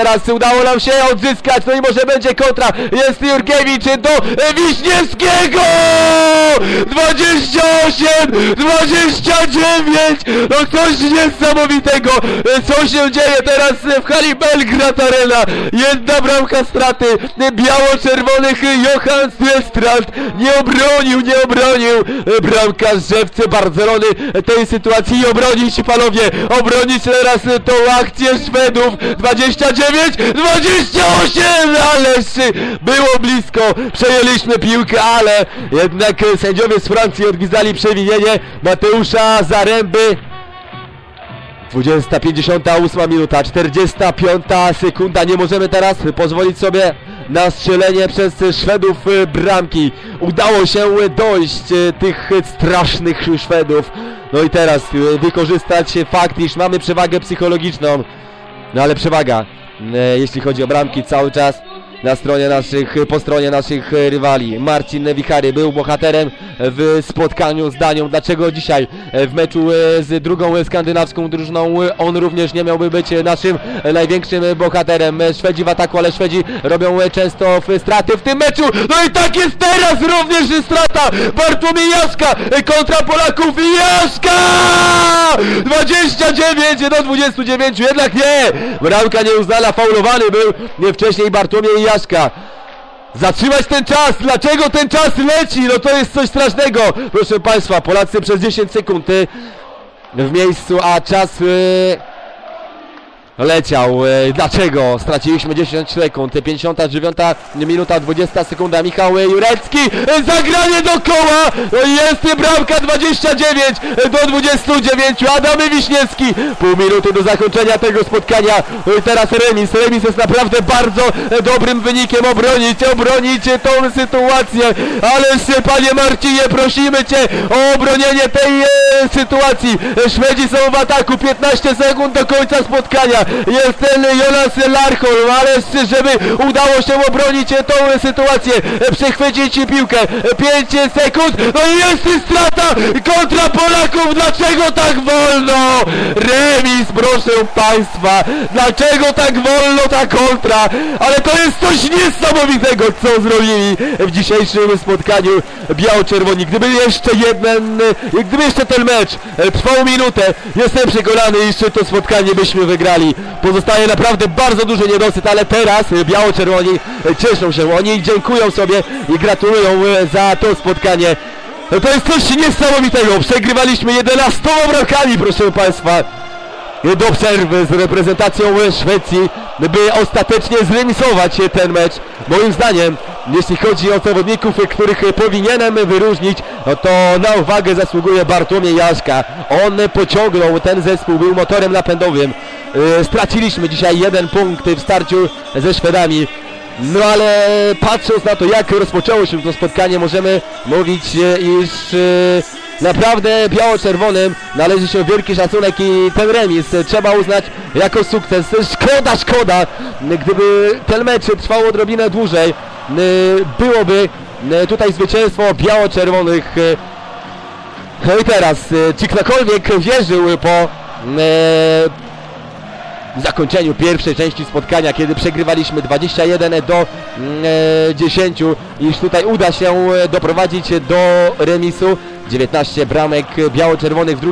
Teraz udało nam się odzyskać, no i może będzie kontra. Jest Jurkiewicz do Wiśniewskiego! 28, 29! No coś niesamowitego! Co się dzieje teraz w hali Belgrad Arena? Jedna bramka straty biało-czerwonych Johan Strand nie obronił, nie obronił bramkarz Żewcy Barcelony tej sytuacji i obronić panowie, obronić teraz tą akcję Szwedów 29, 28, ależ było blisko, przejęliśmy piłkę, ale jednak sędziowie z Francji odgwizdali przewinienie Mateusza Zaręby 20, 58 minuta, 45 sekunda, nie możemy teraz pozwolić sobie na strzelenie przez Szwedów e, bramki. Udało się dojść e, tych strasznych Szwedów. No i teraz e, wykorzystać fakt, iż mamy przewagę psychologiczną. No ale przewaga, jeśli chodzi o bramki cały czas na stronie naszych, po stronie naszych e, rywali. Marcin Wichary był bohaterem w spotkaniu z Danią. Dlaczego dzisiaj e, w meczu e, z drugą skandynawską drużyną on również nie miałby być naszym największym bohaterem? Szwedzi w ataku, ale Szwedzi robią często straty w tym meczu. No i tak jest teraz również strata Bartłomiej Jaska kontra Polaków. Jaska! 29 do 29, jednak nie! Bramka nieuznana, faulowany był nie wcześniej Bartłomiej Jaska. Zatrzymać ten czas! Dlaczego ten czas leci? No to jest coś strasznego! Proszę Państwa, Polacy przez 10 sekund w miejscu, a czas y, leciał. Y, Dlaczego? Straciliśmy 10 sekund. 59 minuta, 20 sekunda. Michał Jurecki. y, Zagranie do koła! I Jest bramka 29 do 29. Adamy Wiśniewski. Pół minuty do zakończenia tego spotkania. Teraz remis. Remis jest naprawdę bardzo e, dobrym wynikiem. Obronić, obronić tą sytuację. Ależ panie Marcinie, prosimy cię o obronienie tej e, sytuacji. E, Szwedzi są w ataku. 15 sekund do końca spotkania. Jest ten Jonas Larholm, ale żeby udało się obronić tą sytuację, przechwycić piłkę. 5 sekund. No i jest strata kontra Polaków. Dlaczego tak wolno? Proszę Państwa. Dlaczego tak wolno ta kontra? Ale to jest coś niesamowitego, co zrobili w dzisiejszym spotkaniu biało-czerwoni. Gdyby jeszcze jeden, gdyby jeszcze ten mecz e, trwał minutę, jestem przekonany, iż to spotkanie byśmy wygrali. Pozostaje naprawdę bardzo duży niedosyt, ale teraz biało-czerwoni cieszą się. Oni dziękują sobie i gratulują e, za to spotkanie. No to jest coś niesamowitego. Przegrywaliśmy 11 bramkami, proszę Państwa do przerwy z reprezentacją Szwecji, by ostatecznie zremisować ten mecz. Moim zdaniem, jeśli chodzi o zawodników, których powinienem wyróżnić, no to na uwagę zasługuje Bartłomiej Jaszka. On pociągnął ten zespół, był motorem napędowym. Yy, Straciliśmy dzisiaj jeden punkt w starciu ze Szwedami. No ale patrząc na to, jak rozpoczęło się to spotkanie, możemy mówić, e, iż e, naprawdę biało-czerwonym należy się wielki szacunek i ten remis trzeba uznać jako sukces. Szkoda, szkoda, gdyby ten mecz trwał odrobinę dłużej, e, byłoby e, tutaj zwycięstwo biało-czerwonych. e, No i teraz, czy ktokolwiek wierzył po zakończeniu pierwszej części spotkania, kiedy przegrywaliśmy 21 do mm, e, 10, iż tutaj uda się e, doprowadzić do remisu. 19 bramek biało-czerwonych w drugim